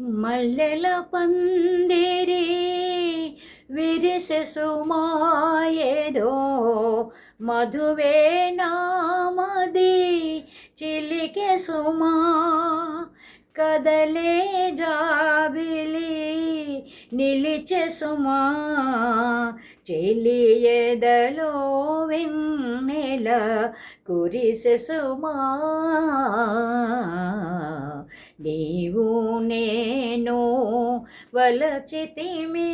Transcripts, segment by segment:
మల్లెల పందిరి విరిసె సుమాయేదో మధువే నామది చిలికె సుమా కదలే జాబిలి నిలిచె సుమా చెలియదలో వెన్నెల కురిసె సుమా. నీ వలచితిమే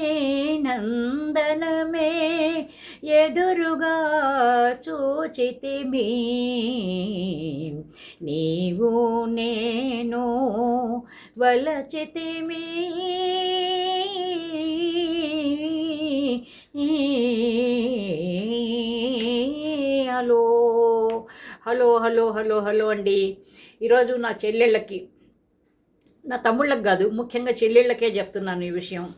నందనమే ఎదురుగా చూచితిమి. నీవు నేను వలచితిమి. Hello hello hello hello hello అండి. ఈరోజు నా చెల్లెళ్ళకి నా తమ్ముళ్ళకి కాదు ముఖ్యంగా చెల్లెళ్ళకే చెప్తున్నాను ఈ విషయం.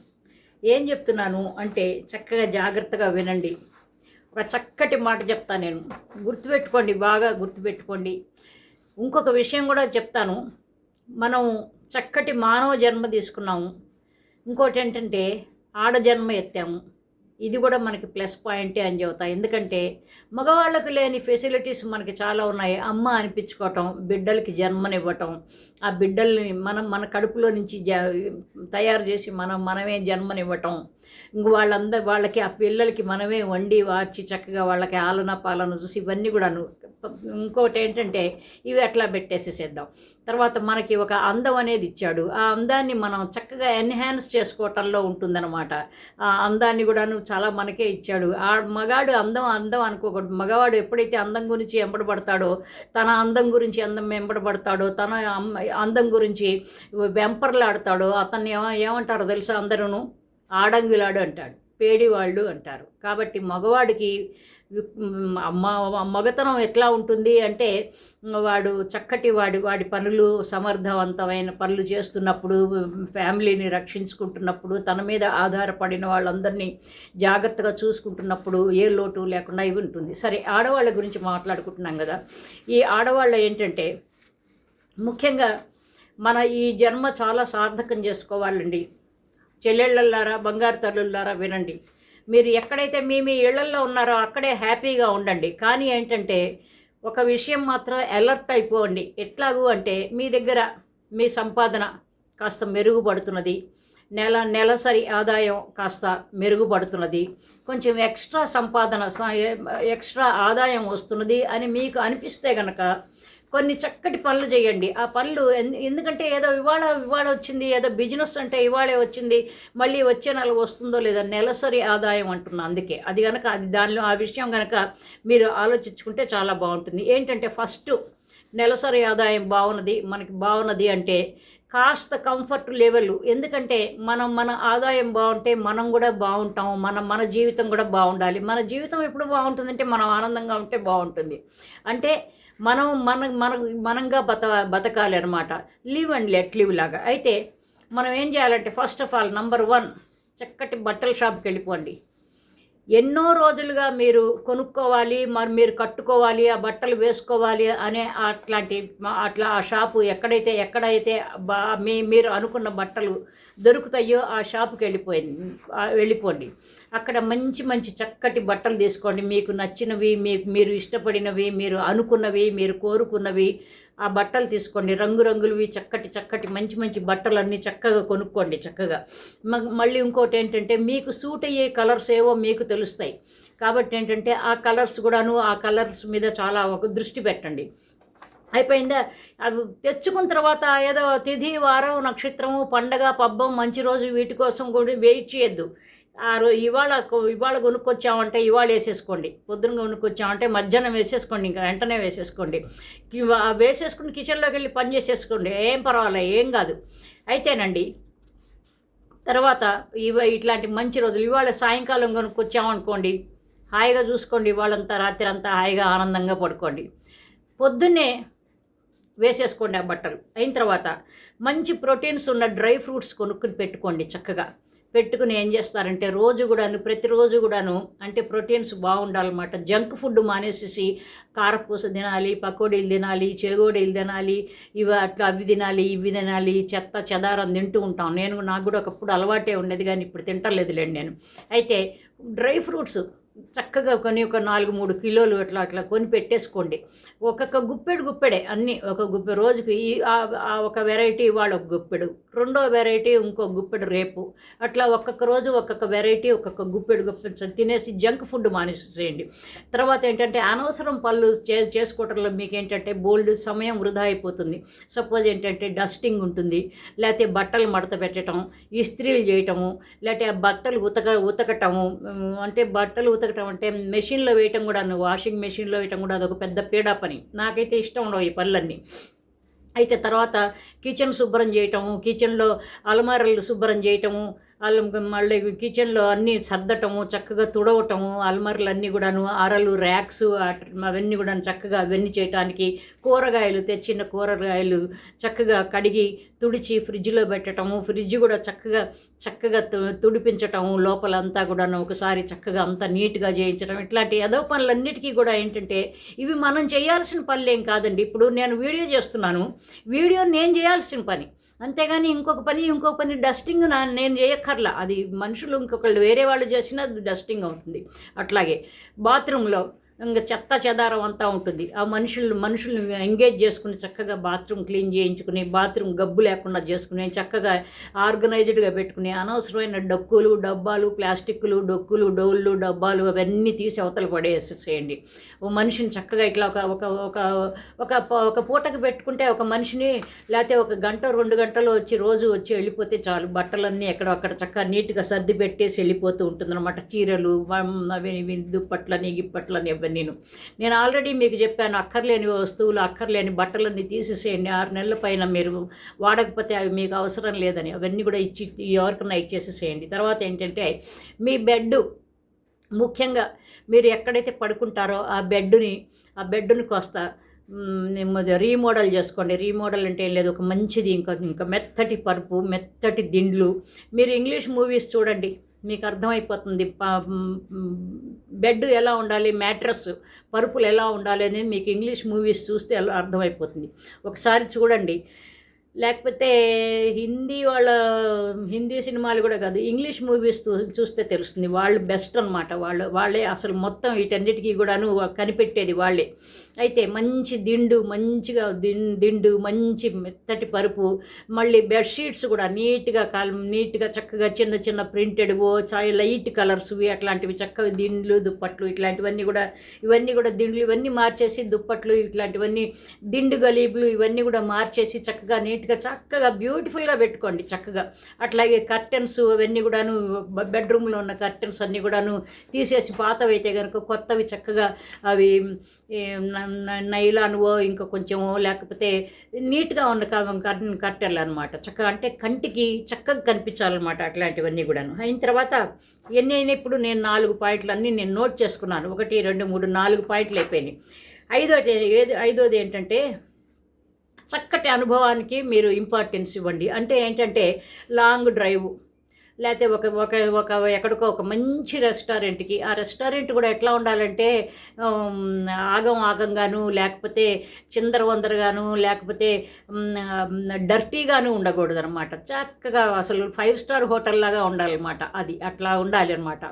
ఏం చెప్తున్నాను అంటే చక్కగా జాగ్రత్తగా వినండి. ఒక చక్కటి మాట చెప్తా నేను. గుర్తుపెట్టుకోండి బాగా గుర్తుపెట్టుకోండి. ఇంకొక విషయం కూడా చెప్తాను. మనం చక్కటి మానవ జన్మ తీసుకున్నాము. ఇంకోటి ఏంటంటే ఆడ జన్మ ఎత్తాము. ఇది కూడా మనకి ప్లస్ పాయింటే అని చెబుతా. ఎందుకంటే మగవాళ్ళకు లేని ఫెసిలిటీస్ మనకి చాలా ఉన్నాయి. అమ్మ అనిపించుకోవటం బిడ్డలకి జన్మనివ్వటం ఆ బిడ్డల్ని మనం మన కడుపులో నుంచి జ తయారు చేసి మనం మనమే జన్మనివ్వటం ఇంక వాళ్ళందరూ వాళ్ళకి ఆ పిల్లలకి మనమే వండి వార్చి చక్కగా వాళ్ళకి ఆలన పాలన చూసి ఇవన్నీ కూడాను. ఇంకోటి ఏంటంటే ఇవి అట్లా పెట్టేసేసేద్దాం తర్వాత మనకి ఒక అందం అనేది ఇచ్చాడు. ఆ అందాన్ని మనం చక్కగా ఎన్హాన్స్ చేసుకోవటంలో ఉంటుందన్నమాట. ఆ అందాన్ని కూడాను చాలా మనకే ఇచ్చాడు. ఆ మగాడు అందం అందం అనుకోకూడదు. మగవాడు ఎప్పుడైతే అందం గురించి వెంబడబడతాడో తన అందం గురించి అందం వెంబడబడతాడో తన అమ్మ- అందం గురించి వెంపర్లాడతాడో అతన్ని ఏమ ఏమంటారో తెలుసా అందరూ ఆడంగులాడు అంటాడు. పేడివాళ్ళు అంటారు. కాబట్టి మగవాడికి మగతనం ఎట్లా ఉంటుంది అంటే వాడు చక్కటి వాడి వాడి పనులు సమర్థవంతమైన పనులు చేస్తున్నప్పుడు ఫ్యామిలీని రక్షించుకుంటున్నప్పుడు తన మీద ఆధారపడిన వాళ్ళందరినీ జాగ్రత్తగా చూసుకుంటున్నప్పుడు ఏ లోటు లేకుండా ఇవి ఉంటుంది. సరే ఆడవాళ్ళ గురించి మాట్లాడుకుంటున్నాం కదా. ఈ ఆడవాళ్ళ ఏంటంటే ముఖ్యంగా మన ఈ జన్మ చాలా సార్థకం చేసుకోవాలండి. చెల్లెళ్ళల్లారా బంగారు తల్లుల్లారా వినండి. మీరు ఎక్కడైతే మీ మీ ఇళ్ళల్లో ఉన్నారో అక్కడే హ్యాపీగా ఉండండి. కానీ ఏంటంటే ఒక విషయం మాత్రం అలర్ట్ అయిపోండి. ఎట్లాగూ అంటే మీ దగ్గర మీ సంపాదన కాస్త మెరుగుపడుతున్నది. నెల నెలసరి ఆదాయం కాస్త మెరుగుపడుతున్నది. కొంచెం ఎక్స్ట్రా సంపాదన స- ఎక్స్ట్రా ఆదాయం వస్తున్నది అని మీకు అనిపిస్తే కనుక కొన్ని చక్కటి పనులు చేయండి. ఆ పనులు ఎన్- ఎందుకంటే ఏదో ఇవాళ ఇవాళ వచ్చింది ఏదో బిజినెస్ అంటే ఇవాళే వచ్చింది మళ్ళీ వచ్చే నెల వస్తుందో లేదో నెలసరి ఆదాయం అంటున్నా అందుకే. అది కనుక అది దానిలో ఆ విషయం కనుక మీరు ఆలోచించుకుంటే చాలా బాగుంటుంది. ఏంటంటే ఫస్ట్ నెలసరి ఆదాయం బాగున్నది మనకి బాగున్నది అంటే కాస్త కంఫర్ట్ లెవెల్. ఎందుకంటే మనం మన ఆదాయం బాగుంటే మనం కూడా బాగుంటాం మన మన జీవితం కూడా బాగుండాలి మన జీవితం ఎప్పుడు బాగుంటుందంటే మనం ఆనందంగా ఉంటే బాగుంటుంది అంటే మనం మన మన మనంగా బత బతకాలి అనమాట లీవ్ అండ్ లెట్ లీవ్ లాగా. అయితే మనం ఏం చేయాలంటే first of all number one చక్కటి బట్టల షాప్కి వెళ్ళిపోండి. ఎన్నో రోజులుగా మీరు కొనుక్కోవాలి మరి మీరు కట్టుకోవాలి ఆ బట్టలు వేసుకోవాలి అనే అట్లాంటి అట్లా ఆ షాపు ఎక్కడైతే ఎక్కడైతే బా మీ మీరు అనుకున్న బట్టలు దొరుకుతాయో ఆ షాపుకి వెళ్ళిపోయింది వెళ్ళిపోండి. అక్కడ మంచి మంచి చక్కటి బట్టలు తీసుకోండి. మీకు నచ్చినవి మీకు మీరు ఇష్టపడినవి మీరు అనుకున్నవి మీరు కోరుకున్నవి ఆ బట్టలు తీసుకోండి. రంగురంగులవి చక్కటి చక్కటి మంచి మంచి బట్టలు అన్నీ చక్కగా కొనుక్కోండి చక్కగా. మ- మళ్ళీ ఇంకోటి ఏంటంటే మీకు సూట్ అయ్యే కలర్స్ ఏవో మీకు తెలుస్తాయి. కాబట్టి ఏంటంటే ఆ కలర్స్ కూడాను ఆ కలర్స్ మీద చాలా ఒక దృష్టి పెట్టండి. అయిపోయిందా? అవి తెచ్చుకున్న తర్వాత ఏదో తిథి వారం నక్షత్రము పండగ పబ్బం మంచి రోజు వీటి కోసం కూడా వెయిట్ చేయొద్దు. ఆ రో ఇవాళ కొ- ఇవాళ కొనుక్కొచ్చామంటే ఇవాళ వేసేసుకోండి. పొద్దున కొనుక్కొచ్చామంటే మధ్యాహ్నం వేసేసుకోండి ఇంకా వెంటనే వేసేసుకోండి. వేసేసుకుని కిచెన్లోకి వెళ్ళి పని చేసేసుకోండి. ఏం పర్వాలే ఏం కాదు. అయితేనండి తర్వాత ఇవ ఇట్లాంటి మంచి రోజులు. ఇవాళ సాయంకాలం కొనుక్కొచ్చామనుకోండి హాయిగా చూసుకోండి. ఇవాళంతా రాత్రి అంతా హాయిగా ఆనందంగా పడుకోండి. పొద్దున్నే వేసేసుకోండి ఆ బట్టలు. అయిన తర్వాత మంచి ప్రోటీన్స్ ఉన్న డ్రై ఫ్రూట్స్ కొనుక్కుని పెట్టుకోండి చక్కగా. పెట్టుకుని ఏం చేస్తారంటే రోజు కూడాను ప్రతిరోజు కూడాను అంటే ప్రోటీన్స్ బాగుండాలన్నమాట. జంక్ ఫుడ్ మానేసేసి కారపూస తినాలి పకోడీలు తినాలి చేగోడీలు తినాలి ఇవి అట్లా అవి తినాలి ఇవి తినాలి చెత్త చెదారం తింటూ ఉంటాం. నేను నాకు కూడా ఒకప్పుడు అలవాటే ఉండేది కానీ ఇప్పుడు తింటలేదులేండి నేను. అయితే డ్రై ఫ్రూట్స్ చక్కగా కొని ఒక నాలుగు మూడు కిలోలు అట్లా అట్లా కొని పెట్టేసుకోండి. ఒక్కొక్క గుప్పెడు గుప్పెడే అన్నీ. ఒక గుప్పె రోజుకి ఈ ఆ- ఒక వెరైటీ ఇవాళ ఒక గుప్పెడు రెండో వెరైటీ ఇంకో గుప్పెడు రేపు. అట్లా ఒక్కొక్క రోజు ఒక్కొక్క వెరైటీ ఒక్కొక్క గుప్పెడు గుప్పెడు తినేసి జంక్ ఫుడ్ మానేసేయండి. తర్వాత ఏంటంటే అనవసరం పళ్ళు చే చేసుకోవటంలో మీకు ఏంటంటే బోల్డ్ సమయం వృధా అయిపోతుంది. సపోజ్ ఏంటంటే డస్టింగ్ ఉంటుంది లేకపోతే బట్టలు మడత పెట్టడం ఇస్త్రీలు చేయటము లేకపోతే ఆ బట్టలు ఉతక ఉతకటము అంటే బట్టలు ఉతక ఉతకటం అంటే మెషిన్లో వేయటం కూడా వాషింగ్ మెషిన్లో వేయటం కూడా అదొక పెద్ద పీడా పని. నాకైతే ఇష్టం ఉండవు ఈ పనులన్నీ. అయితే తర్వాత కిచెన్ శుభ్రం చేయటము కిచెన్లో అలమారాలు శుభ్రం చేయటము వాళ్ళు మళ్ళీ కిచెన్లో అన్నీ సర్దటము చక్కగా తుడవటము అల్మర్లు అన్నీ కూడాను అరలు ర్యాక్స్ అవన్నీ కూడా చక్కగా అవన్నీ చేయటానికి కూరగాయలు తెచ్చిన కూరగాయలు చక్కగా కడిగి తుడిచి ఫ్రిడ్జ్లో పెట్టటము ఫ్రిడ్జ్ కూడా చక్కగా చక్కగా తుడిపించటము తుడిపించటము లోపలంతా కూడాను ఒకసారి చక్కగా అంతా నీట్గా చేయించడం ఇట్లాంటి ఏదో పనులన్నిటికీ కూడా ఏంటంటే ఇవి మనం చేయాల్సిన పనులు ఏం కాదండి. ఇప్పుడు నేను వీడియో చేస్తున్నాను. వీడియో నేను చేయాల్సిన పని. అంతేగాని ఇంకొక పని ఇంకొక పని డస్టింగ్ నా నేను చేయక్కర్లా. అది మనుషులు ఇంకొకళ్ళు వేరే వాళ్ళు చేసినా అది డస్టింగ్ అవుతుంది. అట్లాగే బాత్రూంలో ఇంకా చెత్త చెదారం అంతా ఉంటుంది. ఆ మనుషులు మనుషుల్ని ఎంగేజ్ చేసుకుని చక్కగా బాత్రూమ్ క్లీన్ చేయించుకుని బాత్రూమ్ గబ్బు లేకుండా చేసుకుని చక్కగా ఆర్గనైజ్డ్గా పెట్టుకుని అనవసరమైన డక్కులు డబ్బాలు ప్లాస్టిక్లు డొక్కులు డోళ్ళు డబ్బాలు అవన్నీ తీసి అవతల పడేసేసేయండి. ఓ మనిషిని చక్కగా ఇట్లా ఒక ఒక ఒక ఒక ఒక పూటకి పెట్టుకుంటే ఒక మనిషిని లేకపోతే ఒక గంట రెండు గంటలు వచ్చి రోజు వచ్చి వెళ్ళిపోతే చాలు. బట్టలన్నీ ఎక్కడ అక్కడ చక్కగా నీట్గా సర్ది పెట్టేసి వెళ్ళిపోతూ ఉంటుందన్నమాట. చీరలు అవి దుప్పట్లని గిప్పట్లని అవన్నీను నేను. ఆల్రెడీ మీకు చెప్పాను అక్కర్లేని వస్తువులు అక్కర్లేని బట్టలన్నీ తీసేసేయండి ఆరు నెలల పైన మీరు వాడకపోతే అవి మీకు అవసరం లేదని అవన్నీ కూడా ఇచ్చి ఎవరికన్నా ఇచ్చేసేసేయండి. తర్వాత ఏంటంటే మీ బెడ్ ముఖ్యంగా మీరు ఎక్కడైతే పడుకుంటారో ఆ బెడ్ని ఆ బెడ్ని కోస్తా రీమోడల్ చేసుకోండి. రీమోడల్ అంటే ఏం లేదు ఒక మంచిది ఇంకా ఇంకా మెత్తటి పరుపు మెత్తటి దిండ్లు. మీరు ఇంగ్లీష్ మూవీస్ చూడండి. మీకు అర్థమైపోతుంది. బెడ్ ఎలా ఉండాలి మ్యాట్రస్ పరుపులు ఎలా ఉండాలి అనేది మీకు ఇంగ్లీష్ మూవీస్ చూస్తే ఎలా అర్థమైపోతుంది. ఒకసారి చూడండి. లేకపోతే హిందీ వాళ్ళ హిందీ సినిమాలు కూడా కాదు ఇంగ్లీష్ మూవీస్ చూస్తే తెలుస్తుంది. వాళ్ళు బెస్ట్ అనమాట వాళ్ళు వాళ్ళే అసలు మొత్తం వీటన్నిటికీ కూడాను కనిపెట్టేది వాళ్ళే. అయితే మంచి దిండు మంచిగా దిండు మంచి మెత్తటి పరుపు మళ్ళీ బెడ్షీట్స్ కూడా నీట్గా కాల్ నీట్గా చక్కగా చిన్న చిన్న ప్రింటెడ్ ఓ చాలా లైట్ కలర్స్వి అట్లాంటివి చక్కగా దిండ్లు దుప్పట్లు ఇట్లాంటివన్నీ కూడా ఇవన్నీ కూడా దిండ్లు ఇవన్నీ మార్చేసి దుప్పట్లు ఇట్లాంటివన్నీ దిండు గలీబులు ఇవన్నీ కూడా మార్చేసి చక్కగా నీట్గా చక్కగా బ్యూటిఫుల్గా పెట్టుకోండి చక్కగా. అట్లాగే కర్టెన్స్ అవన్నీ కూడాను బెడ్రూమ్లో ఉన్న కర్టెన్స్ అన్నీ కూడాను తీసేసి పాతవైతే కనుక కొత్తవి చక్కగా అవి నైలాన్వో ఇంకా కొంచెమో లేకపోతే నీట్గా ఉన్న కర్టన్ కర్టెన్లు అనమాట చక్కగా అంటే కంటికి చక్కగా కనిపించాలన్నమాట అట్లాంటివన్నీ కూడాను. అయిన తర్వాత ఎన్ని అయినప్పుడు నేను నాలుగు పాయింట్లు అన్నీ నేను నోట్ చేసుకున్నాను. ఒకటి రెండు మూడు నాలుగు పాయింట్లు అయిపోయినాయి. ఐదోది ఏది ఐదోది ఏంటంటే చక్కటి అనుభవానికి మీరు ఇంపార్టెన్స్ ఇవ్వండి. అంటే ఏంటంటే లాంగ్ డ్రైవ్ లేకపోతే ఒక ఒక ఒక ఎక్కడికో ఒక మంచి రెస్టారెంట్కి ఆ రెస్టారెంట్ కూడా ఎట్లా ఉండాలంటే ఆగం ఆగంగాను లేకపోతే చిందర వందరగాను లేకపోతే డర్టీగాను ఉండకూడదు అనమాట చక్కగా అసలు ఫైవ్ స్టార్ హోటల్ లాగా ఉండాలన్నమాట అది. అట్లా ఉండాలి అనమాట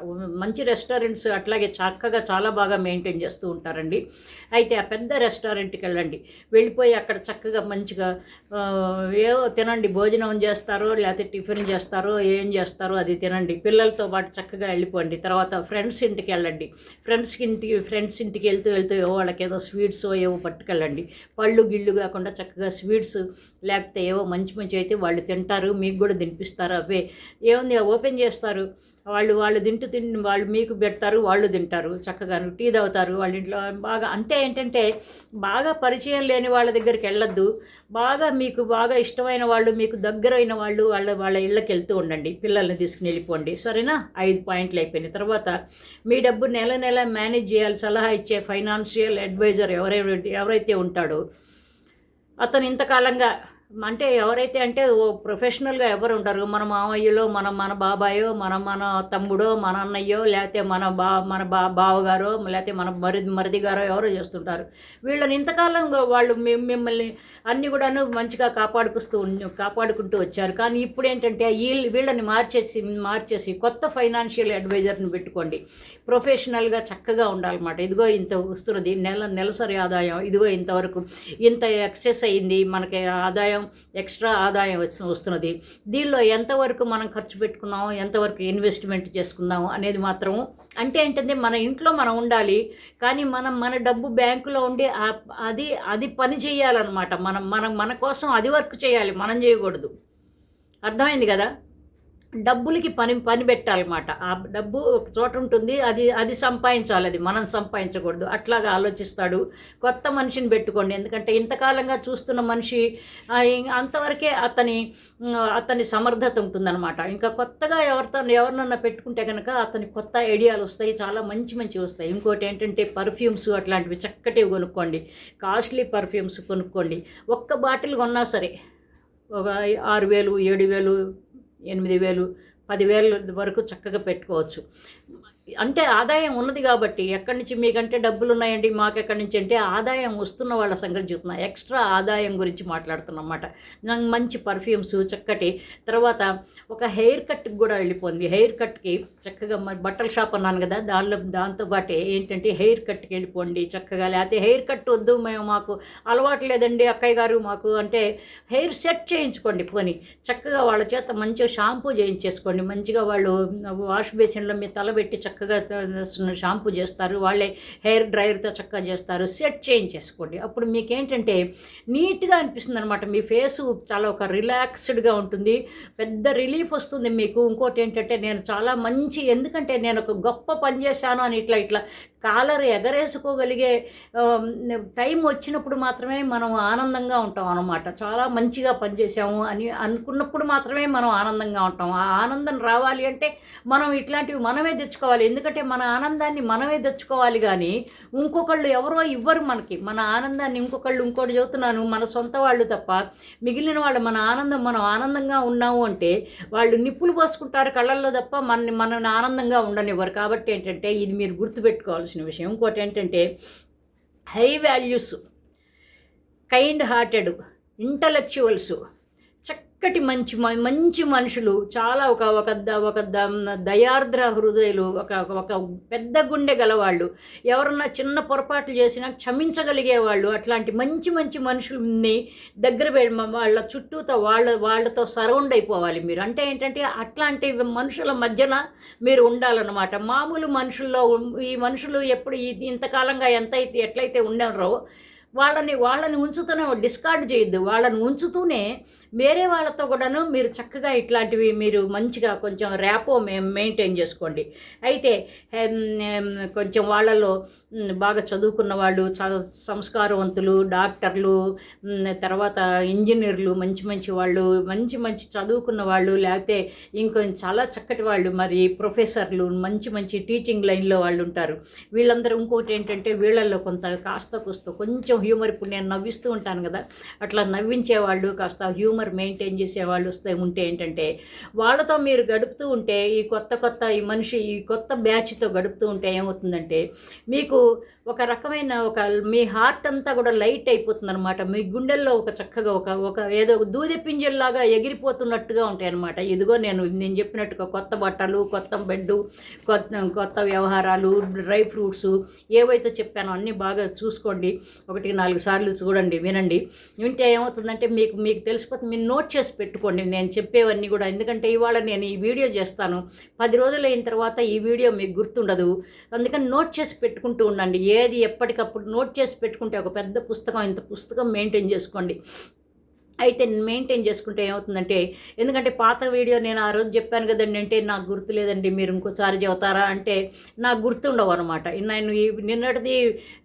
మంచి రెస్టారెంట్స్ అట్లాగే చక్కగా చాలా బాగా మెయింటైన్ చేస్తూ ఉంటారండి. అయితే ఆ పెద్ద రెస్టారెంట్కి వెళ్ళండి. వెళ్ళిపోయి అక్కడ చక్కగా మంచిగా ఏవో తినండి భోజనం చేస్తారో లేకపోతే టిఫిన్ చేస్తారో ఏం చేస్తారో అది తినండి. పిల్లలతో పాటు చక్కగా వెళ్ళిపోండి. తర్వాత ఫ్రెండ్స్ ఇంటికి వెళ్ళండి. ఫ్రెండ్స్కి ఇంటికి ఫ్రెండ్స్ ఇంటికి వెళ్తూ వెళ్తూ ఏవో వాళ్ళకి ఏదో స్వీట్స్ ఏవో పట్టుకెళ్ళండి. పళ్ళు గిళ్ళు కాకుండా చక్కగా స్వీట్స్ లేకపోతే ఏవో మంచి మంచి అయితే వాళ్ళు తింటారు మీకు కూడా తినిపిస్తారు. అవే. ఏముంది ఓపెన్ చేస్తారు. వాళ్ళు వాళ్ళు తింటూ తిండి వాళ్ళు మీకు పెడతారు వాళ్ళు తింటారు. చక్కగా టీ తాగుతారు వాళ్ళ ఇంట్లో బాగా అంటే ఏంటంటే బాగా పరిచయం లేని వాళ్ళ దగ్గరికి వెళ్ళొద్దు. బాగా మీకు బాగా ఇష్టమైన వాళ్ళు మీకు దగ్గరైన వాళ్ళు వాళ్ళ వాళ్ళ ఇళ్ళకి వెళ్తూ ఉండండి. పిల్లల్ని తీసుకుని వెళ్ళిపోండి. సరేనా? ఐదు పాయింట్లు అయిపోయినాయి. తర్వాత మీ డబ్బు నెల నెల మేనేజ్ చేయాలి సలహా ఇచ్చే ఫైనాన్షియల్ అడ్వైజర్ ఎవరైనా ఎవరైతే ఉంటాడో అతను ఇంతకాలంగా అంటే ఎవరైతే అంటే ఓ ప్రొఫెషనల్గా ఎవరు ఉంటారు? మన మామయ్యలో మన మన బాబాయో మన మన తమ్ముడో మన అన్నయ్యో లేకపోతే మన బా మన బా బావగారో లేకపోతే మన మరి మరిది గారో ఎవరో చేస్తుంటారు. వీళ్ళని ఇంతకాలం వాళ్ళు మిమ్మల్ని అన్నీ కూడాను మంచిగా కాపాడుకుస్తూ కాపాడుకుంటూ వచ్చారు. కానీ ఇప్పుడు ఏంటంటే వీళ్ళు వీళ్ళని మార్చేసి మార్చేసి కొత్త ఫైనాన్షియల్ అడ్వైజర్ని పెట్టుకోండి. ప్రొఫెషనల్గా చక్కగా ఉండాలన్నమాట. ఇదిగో ఇంత వస్తున్నది నెల నెలసరి ఆదాయం ఇదిగో ఇంతవరకు ఇంత ఎక్సెస్ అయింది మనకి ఆదాయం ఎక్స్ట్రా ఆదాయం వస్తున్నది. దీనిలో ఎంతవరకు మనం ఖర్చు పెట్టుకుందాం ఎంతవరకు ఇన్వెస్ట్మెంట్ చేసుకుందాం అనేది మాత్రం అంటే ఏంటంటే మన ఇంట్లో మనం ఉండాలి కానీ మనం మన డబ్బు బ్యాంకులో ఉండి అది అది పని చేయాలన్నమాట. మనం మనం మన కోసం అది వర్క్ చేయాలి మనం చేయకూడదు. అర్థమైంది కదా? డబ్బులకి పని పని పెట్టాలన్నమాట. ఆ డబ్బు ఒక చోట ఉంటుంది అది అది సంపాదించాలి అది మనం సంపాదించకూడదు. అట్లాగా ఆలోచిస్తాడు. కొత్త మనిషిని పెట్టుకోండి. ఎందుకంటే ఇంతకాలంగా చూస్తున్న మనిషి అంతవరకే అతని అతని సమర్థత ఉంటుందన్నమాట. ఇంకా కొత్తగా ఎవరితో ఎవరినన్నా పెట్టుకుంటే కనుక అతని కొత్త ఐడియాలు వస్తాయి చాలా మంచి మంచి వస్తాయి. ఇంకోటి ఏంటంటే పర్ఫ్యూమ్స్ అట్లాంటివి చక్కటివి కొనుక్కోండి. కాస్ట్లీ పర్ఫ్యూమ్స్ కొనుక్కోండి. ఒక్క బాటిల్ కొన్నా సరే ఒక ఆరు వేలు ఏడు వేలు ఎనిమిది వేలు పదివేల వరకు చక్కగా పెట్టుకోవచ్చు. అంటే ఆదాయం ఉన్నది కాబట్టి ఎక్కడి నుంచి మీకంటే డబ్బులు ఉన్నాయండి మాకు ఎక్కడి నుంచి అంటే ఆదాయం వస్తున్న వాళ్ళ సంగతి చూస్తున్నా ఎక్స్ట్రా ఆదాయం గురించి మాట్లాడుతున్నమాట. నాకు మంచి పర్ఫ్యూమ్స్ చక్కటి తర్వాత ఒక హెయిర్ కట్కి కూడా వెళ్ళిపోయింది. హెయిర్ కట్కి చక్కగా మరి బట్టల షాప్ అన్నాను కదా దానిలో దాంతో పాటే ఏంటంటే హెయిర్ కట్కి వెళ్ళిపోండి చక్కగా. లేకపోతే హెయిర్ కట్ వద్దు మేము మాకు అలవాటు లేదండి అక్కయ్య గారు మాకు అంటే హెయిర్ సెట్ చేయించుకోండి పోనీ. చక్కగా వాళ్ళ చేత మంచిగా షాంపూ చేయించేసుకోండి. మంచిగా వాళ్ళు వాష్ బేసిన్లో మీ తల పెట్టి చక్కగా షాంపూ చేస్తారు వాళ్ళే హెయిర్ డ్రైయర్తో చక్కగా చేస్తారు సెట్ చేయించేసుకోండి. అప్పుడు మీకేంటంటే నీట్గా అనిపిస్తుంది అనమాట మీ ఫేసు చాలా ఒక రిలాక్స్డ్గా ఉంటుంది పెద్ద రిలీఫ్ వస్తుంది మీకు. ఇంకోటి ఏంటంటే నేను చాలా మంచి ఎందుకంటే నేను ఒక గొప్ప పని చేశాను అని ఇట్లా ఇట్లా కాలర్ ఎగరేసుకోగలిగే టైం వచ్చినప్పుడు మాత్రమే మనం ఆనందంగా ఉంటాం అన్నమాట. చాలా మంచిగా పనిచేసాము అని అనుకున్నప్పుడు మాత్రమే మనం ఆనందంగా ఉంటాం. ఆ ఆనందం రావాలి అంటే మనం ఇట్లాంటివి మనమే తెచ్చుకోవాలి. ఎందుకంటే మన ఆనందాన్ని మనమే తెచ్చుకోవాలి కానీ ఇంకొకళ్ళు ఎవరో ఇవ్వరు మనకి. మన ఆనందాన్ని ఇంకొకళ్ళు ఇంకోటి చెబుతున్నాను మన సొంత వాళ్ళు తప్ప మిగిలిన వాళ్ళు మన ఆనందం మనం ఆనందంగా ఉన్నాము అంటే వాళ్ళు నిప్పులు పోసుకుంటారు కళ్ళల్లో తప్ప మన మనల్ని ఆనందంగా ఉండనివ్వరు. కాబట్టి ఏంటంటే ఇది మీరు చెప్పాల్సిన విషయం. ఇంకోటి ఏంటంటే high values kind hearted intellectuals చక్కటి మంచి మ- మంచి మనుషులు చాలా ఒక ఒక ద- ఒక ద- దయార్ద్ర హృదయులు ఒక ఒక పెద్ద గుండె గలవాళ్ళు. ఎవరన్నా చిన్న పొరపాట్లు చేసినా క్షమించగలిగే వాళ్ళు అట్లాంటి మంచి మంచి మనుషుల్ని దగ్గర వాళ్ళ చుట్టూతో వాళ్ళ వాళ్ళతో సరౌండ్ అయిపోవాలి మీరు. అంటే ఏంటంటే అట్లాంటి మనుషుల మధ్యన మీరు ఉండాలన్నమాట. మామూలు మనుషుల్లో ఈ మనుషులు ఎప్పుడు ఇంతకాలంగా ఎంత అయితే ఎట్లయితే ఉండరో వాళ్ళని వాళ్ళని ఉంచుతూనే డిస్కార్డ్ చేయొద్దు. వాళ్ళని ఉంచుతూనే వేరే వాళ్ళతో కూడాను మీరు చక్కగా ఇట్లాంటివి మీరు మంచిగా కొంచెం ర్యాపో మెయింటైన్ చేసుకోండి. అయితే కొంచెం వాళ్ళలో బాగా చదువుకున్న వాళ్ళు సంస్కారవంతులు డాక్టర్లు తర్వాత ఇంజనీర్లు మంచి మంచి వాళ్ళు మంచి మంచి చదువుకున్న వాళ్ళు లేకపోతే ఇంకొంచెం చాలా చక్కటి వాళ్ళు మరి ప్రొఫెసర్లు మంచి మంచి టీచింగ్ లైన్లో వాళ్ళు ఉంటారు. వీళ్ళందరూ ఇంకోటి ఏంటంటే వీళ్ళల్లో కొంత కాస్త కూస్త కొంచెం హ్యూమర్ ఇప్పుడు నేను నవ్విస్తూ ఉంటాను కదా అట్లా నవ్వించే వాళ్ళు కాస్త హ్యూమర్ మెయింటైన్ చేసే వాళ్ళు వస్తే ఉంటే ఏంటంటే వాళ్ళతో మీరు గడుపుతూ ఉంటే ఈ కొత్త కొత్త ఈ మనిషి ఈ కొత్త బ్యాచ్తో గడుపుతూ ఉంటే ఏమవుతుందంటే మీకు ఒక రకమైన ఒక మీ హార్ట్ అంతా కూడా లైట్ అయిపోతుంది అనమాట మీ గుండెల్లో ఒక చక్కగా ఒక ఒక ఏదో దూది పింజల్లాగా ఎగిరిపోతున్నట్టుగా ఉంటాయి అనమాట ఇదిగో నేను నేను చెప్పినట్టుగా కొత్త బట్టలు కొత్త బెడ్ కొత్త కొత్త వ్యవహారాలు డ్రై ఫ్రూట్స్ ఏవైతే చెప్పానో అన్నీ బాగా చూసుకోండి. ఒకటి నాలుగు సార్లు చూడండి వినండి. వింటే ఏమవుతుందంటే మీకు మీకు తెలిసిపోతుంది మీరు నోట్ చేసి పెట్టుకోండి. నేను చెప్పేవన్నీ కూడా. ఎందుకంటే ఇవాళ నేను ఈ వీడియో చేస్తాను. పది రోజులు అయిన తర్వాత ఈ వీడియో మీకు గుర్తుండదు. అందుకని నోట్ చేసి పెట్టుకుంటూ ఉండండి. ఏది ఎప్పటికప్పుడు నోట్ చేసి పెట్టుకుంటే ఒక పెద్ద పుస్తకం ఇంత పుస్తకం మెయింటైన్ చేసుకోండి. అయితే మెయింటైన్ చేసుకుంటే ఏమవుతుందంటే ఎందుకంటే పాత వీడియో నేను ఆ రోజు చెప్పాను కదండి అంటే నాకు గుర్తు లేదండి మీరు ఇంకోసారి చెబుతారా అంటే నాకు గుర్తుండవు అనమాట నేను నిన్నటిది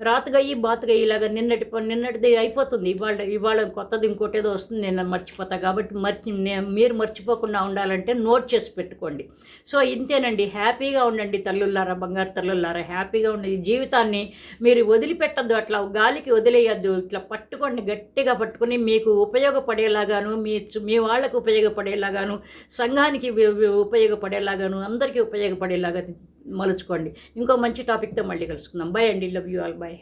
రాతగయ్యి బాతగయ్యి ఇలాగా నిన్నటి నిన్నటిది అయిపోతుంది. ఇవాళ ఇవాళ కొత్తది ఇంకోటి ఏదో వస్తుంది నేను మర్చిపోతా. కాబట్టి మర్చి మీరు మర్చిపోకుండా ఉండాలంటే నోట్ చేసి పెట్టుకోండి. సో ఇంతేనండి. హ్యాపీగా ఉండండి తల్లుల్లారా బంగారు తల్లుల్లారా. హ్యాపీగా ఉండండి జీవితాన్ని మీరు వదిలిపెట్టద్దు అట్లా గాలికి వదిలేయద్దు. ఇట్లా పట్టుకోండి గట్టిగా పట్టుకొని మీకు ఉపయోగ ఉపయోగపడేలాగాను మీ మీ వాళ్ళకు ఉపయోగపడేలాగాను సంఘానికి ఉపయోగపడేలాగాను అందరికీ ఉపయోగపడేలాగా మలుచుకోండి. ఇంకో మంచి టాపిక్తో మళ్ళీ కలుసుకుందాం. బాయ్ అండి. Love you all bye